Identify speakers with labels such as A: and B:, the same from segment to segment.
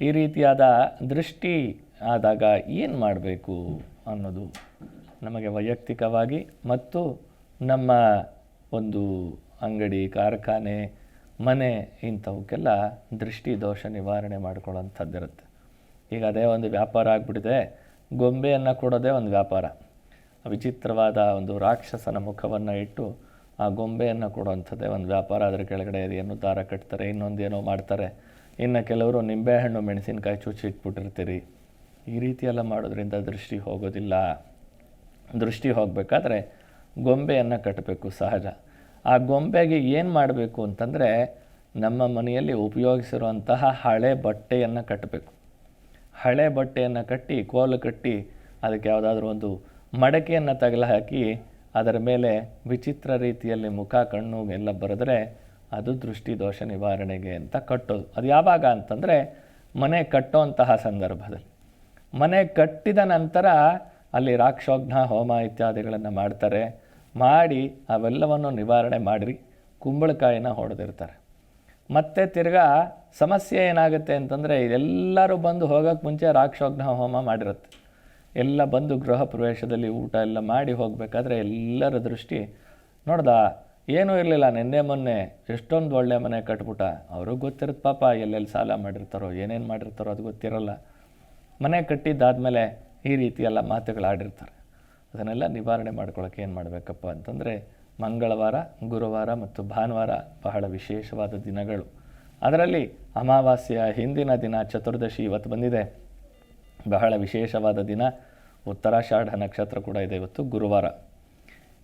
A: ಈ ರೀತಿಯಾದ ದೃಷ್ಟಿ ಆದಾಗ ಏನು ಮಾಡಬೇಕು ಅನ್ನೋದು ನಮಗೆ ವೈಯಕ್ತಿಕವಾಗಿ ಮತ್ತು ನಮ್ಮ ಒಂದು ಅಂಗಡಿ, ಕಾರ್ಖಾನೆ, ಮನೆ ಇಂಥವಕ್ಕೆಲ್ಲ ದೃಷ್ಟಿ ದೋಷ ನಿವಾರಣೆ ಮಾಡ್ಕೊಳ್ಳೋಂಥದ್ದಿರುತ್ತೆ. ಈಗ ಅದೇ ಒಂದು ವ್ಯಾಪಾರ ಆಗಿಬಿಟ್ಟಿದೆ. ಗೊಂಬೆಯನ್ನು ಕೊಡೋದೇ ಒಂದು ವ್ಯಾಪಾರ. ವಿಚಿತ್ರವಾದ ಒಂದು ರಾಕ್ಷಸನ ಮುಖವನ್ನು ಇಟ್ಟು ಆ ಗೊಂಬೆಯನ್ನು ಕೊಡುವಂಥದ್ದೇ ಒಂದು ವ್ಯಾಪಾರ. ಅದರ ಕೆಳಗಡೆ ಏನು ದಾರ ಕಟ್ತಾರೆ, ಇನ್ನೊಂದೇನೋ ಮಾಡ್ತಾರೆ. ಇನ್ನು ಕೆಲವರು ನಿಂಬೆಹಣ್ಣು ಮೆಣಸಿನಕಾಯಿ ಚುಚ್ಚಿ ಇಟ್ಬಿಟ್ಟಿರ್ತೀರಿ. ಈ ರೀತಿ ಎಲ್ಲ ಮಾಡೋದ್ರಿಂದ ದೃಷ್ಟಿ ಹೋಗೋದಿಲ್ಲ. ದೃಷ್ಟಿ ಹೋಗಬೇಕಾದ್ರೆ ಗೊಂಬೆಯನ್ನು ಕಟ್ಟಬೇಕು ಸಹಜ. ಆ ಗೊಂಬೆಗೆ ಏನು ಮಾಡಬೇಕು ಅಂತಂದರೆ ನಮ್ಮ ಮನೆಯಲ್ಲಿ ಉಪಯೋಗಿಸಿರುವಂತಹ ಹಳೆ ಬಟ್ಟೆಯನ್ನು ಕಟ್ಟಬೇಕು ಹಳೆ ಬಟ್ಟೆಯನ್ನು ಕಟ್ಟಿ, ಕೋಲು ಕಟ್ಟಿ ಅದಕ್ಕೆ ಯಾವುದಾದ್ರೂ ಒಂದು ಮಡಕೆಯನ್ನು ತಗಲು ಹಾಕಿ ಅದರ ಮೇಲೆ ವಿಚಿತ್ರ ರೀತಿಯಲ್ಲಿ ಮುಖ, ಕಣ್ಣು ಎಲ್ಲ ಬರೆದ್ರೆ ಅದು ದೃಷ್ಟಿ ದೋಷ ನಿವಾರಣೆಗೆ ಅಂತ ಕಟ್ಟೋದು. ಅದು ಯಾವಾಗ ಅಂತಂದರೆ ಮನೆ ಕಟ್ಟೋಂತಹ ಸಂದರ್ಭದಲ್ಲಿ. ಮನೆ ಕಟ್ಟಿದ ನಂತರ ಅಲ್ಲಿ ರಾಕ್ಷೋಘ್ನ, ಹೋಮ ಇತ್ಯಾದಿಗಳನ್ನು ಮಾಡ್ತಾರೆ. ಮಾಡಿ ಅವೆಲ್ಲವನ್ನು ನಿವಾರಣೆ ಮಾಡಿರಿ, ಕುಂಬಳಕಾಯಿನ ಹೊಡೆದಿರ್ತಾರೆ. ಮತ್ತೆ ತಿರ್ಗಾ ಸಮಸ್ಯೆ ಏನಾಗುತ್ತೆ ಅಂತಂದರೆ ಎಲ್ಲರೂ ಬಂದು ಹೋಗೋಕ್ಕೆ ಮುಂಚೆ ರಾಕ್ಷೋಘ್ನ, ಹೋಮ ಮಾಡಿರುತ್ತೆ. ಎಲ್ಲ ಬಂದು ಗೃಹ ಪ್ರವೇಶದಲ್ಲಿ ಊಟ ಎಲ್ಲ ಮಾಡಿ ಹೋಗಬೇಕಾದ್ರೆ ಎಲ್ಲರ ದೃಷ್ಟಿ ನೋಡ್ದ ಏನೂ ಇರಲಿಲ್ಲ, ನಿನ್ನೆ ಮೊನ್ನೆ ಎಷ್ಟೊಂದು ಒಳ್ಳೆ ಮನೆ ಕಟ್ಬಿಟ್ಟ. ಅವ್ರಿಗೆ ಗೊತ್ತಿರುತ್ತೆ ಪಾಪ ಎಲ್ಲೆಲ್ಲಿ ಸಾಲ ಮಾಡಿರ್ತಾರೋ, ಏನೇನು ಮಾಡಿರ್ತಾರೋ ಅದು ಗೊತ್ತಿರಲ್ಲ. ಮನೆ ಕಟ್ಟಿದ್ದಾದಮೇಲೆ ಈ ರೀತಿ ಎಲ್ಲ ಮಾತುಗಳಾಡಿರ್ತಾರೆ. ಅದನ್ನೆಲ್ಲ ನಿವಾರಣೆ ಮಾಡ್ಕೊಳ್ಳೋಕೆ ಏನು ಮಾಡಬೇಕಪ್ಪ ಅಂತಂದರೆ, ಮಂಗಳವಾರ, ಗುರುವಾರ ಮತ್ತು ಭಾನುವಾರ ಬಹಳ ವಿಶೇಷವಾದ ದಿನಗಳು. ಅದರಲ್ಲಿ ಅಮಾವಾಸ್ಯ ಹಿಂದಿನ ದಿನ, ಚತುರ್ದಶಿ ಇವತ್ತು ಬಂದಿದೆ. ಬಹಳ ವಿಶೇಷವಾದ ದಿನ. ಉತ್ತರಾಷಾಢ ನಕ್ಷತ್ರ ಕೂಡ ಇದೆ ಇವತ್ತು, ಗುರುವಾರ.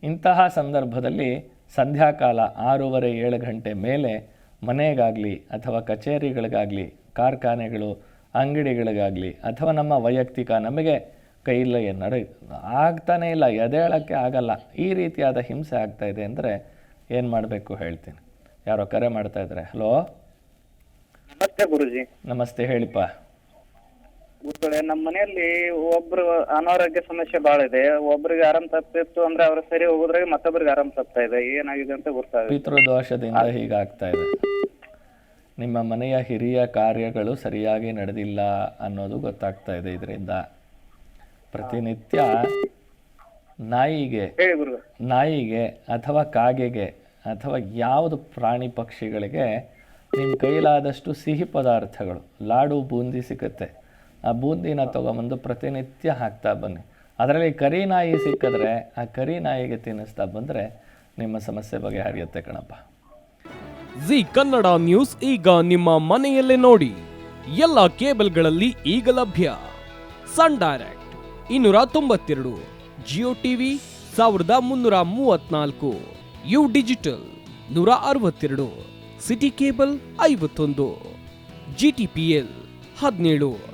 A: ಇಂತಹ ಸಂದರ್ಭದಲ್ಲಿ ಸಂಧ್ಯಾಕಾಲ ಆರೂವರೆ ಏಳು ಗಂಟೆ ಮೇಲೆ ಮನೆಗಾಗಲಿ ಅಥವಾ ಕಚೇರಿಗಳಿಗಾಗಲಿ ಕಾರ್ಖಾನೆಗಳು ಅಂಗಡಿಗಳಿಗಾಗಲಿ ಅಥವಾ ನಮ್ಮ ವೈಯಕ್ತಿಕ ನಮಗೆ ಕೈಲ ನಡೆ ಆಗ್ತಾನೇ ಇಲ್ಲ ಎದೇಳಕ್ಕೆ ಆಗಲ್ಲ. ಈ ರೀತಿಯಾದ ಹಿಂಸೆ ಆಗ್ತಾ ಇದೆ ಅಂದರೆ ಏನು ಮಾಡಬೇಕು ಹೇಳ್ತೀನಿ. ಯಾರೋ ಕರೆ ಮಾಡ್ತಾ ಇದ್ದಾರೆ ಹಲೋ?
B: ನಮಸ್ತೆ ಗುರುಜಿ.
A: ನಮಸ್ತೆ ಹೇಳಿಪ್ಪ.
B: ಗುರುಗಳೇ ನಮ್ಮ ಮನೆಯಲ್ಲಿ ಒಬ್ರು ಅನಾರೋಗ್ಯ ಸಮಸ್ಯೆ ಬಾಳ ಇದೆ. ಒಬ್ರಿಗೆ ಆರಾಮ್ ತಪ್ಪಿತ್ತು ಅಂದ್ರೆ ಅವ್ರ ಸರಿ ಹೋಗೋದ್ರಾಗ ಮತ್ತೊಬ್ರಿಗೆ ಆರಾಮ್ ತಪ್ತಾ ಇದೆ. ಏನಾಗಿದೆ ಅಂತ ಗೊತ್ತಾಗುತ್ತೆ.
A: ಪಿತೃದೋಷದಿಂದ ಹೀಗಾಗ್ತಾ ಇದೆ. ನಿಮ್ಮ ಮನೆಯ ಹಿರಿಯ ಕಾರ್ಯಗಳು ಸರಿಯಾಗಿ ನಡೆದಿಲ್ಲ ಅನ್ನೋದು ಗೊತ್ತಾಗ್ತಾ ಇದೆ ಇದರಿಂದ. ಪ್ರತಿನಿತ್ಯ ನಾಯಿಗೆ
B: ಹೇಳಿ ಗುರು
A: ನಾಯಿಗೆ ಅಥವಾ ಕಾಗೆಗೆ ಅಥವಾ ಯಾವುದು ಪ್ರಾಣಿ ಪಕ್ಷಿಗಳಿಗೆ ನಿಮ್ಮ ಕೈಲಾದಷ್ಟು ಸಿಹಿ ಪದಾರ್ಥಗಳು ಲಾಡು ಬೂಂದಿ ಸಿಗುತ್ತೆ. ಆ ಬೂಂದಿನ ತೊಗೊಂಬಂದು ಪ್ರತಿನಿತ್ಯ ಹಾಕ್ತಾ ಬನ್ನಿ. ಅದರಲ್ಲಿ ಕರಿ ನಾಯಿ ಸಿಕ್ಕಿದ್ರೆ ಆ ಕರಿ ನಾಯಿಗೆ ತಿನ್ನಿಸ್ತಾ ಬಂದರೆ ನಿಮ್ಮ ಸಮಸ್ಯೆ ಬಗ್ಗೆ ಹರಿಯುತ್ತೆ ಕಣಪ್ಪ.
C: ಜಿ ಕನ್ನಡ ನ್ಯೂಸ್ ಈಗ ನಿಮ್ಮ ಮನೆಯಲ್ಲೇ ನೋಡಿ. ಎಲ್ಲ ಕೇಬಲ್ಗಳಲ್ಲಿ ಈಗ ಲಭ್ಯ. ಸನ್ ಡೈರೆಕ್ಟ್ ಇನ್ನೂರ ತೊಂಬತ್ತೆರಡು, ಜಿಯೋ ಟಿವಿ ಸಾವಿರದ ಮುನ್ನೂರ ಮೂವತ್ನಾಲ್ಕು ಯು ಡಿಜಿಟಲ್ ನೂರ ಅರವತ್ತೆರಡು, ಸಿಟಿ ಕೇಬಲ್ ಐವತ್ತೊಂದು, ಜಿ ಟಿ ಪಿ ಎಲ್ ಹದಿನೇಳು.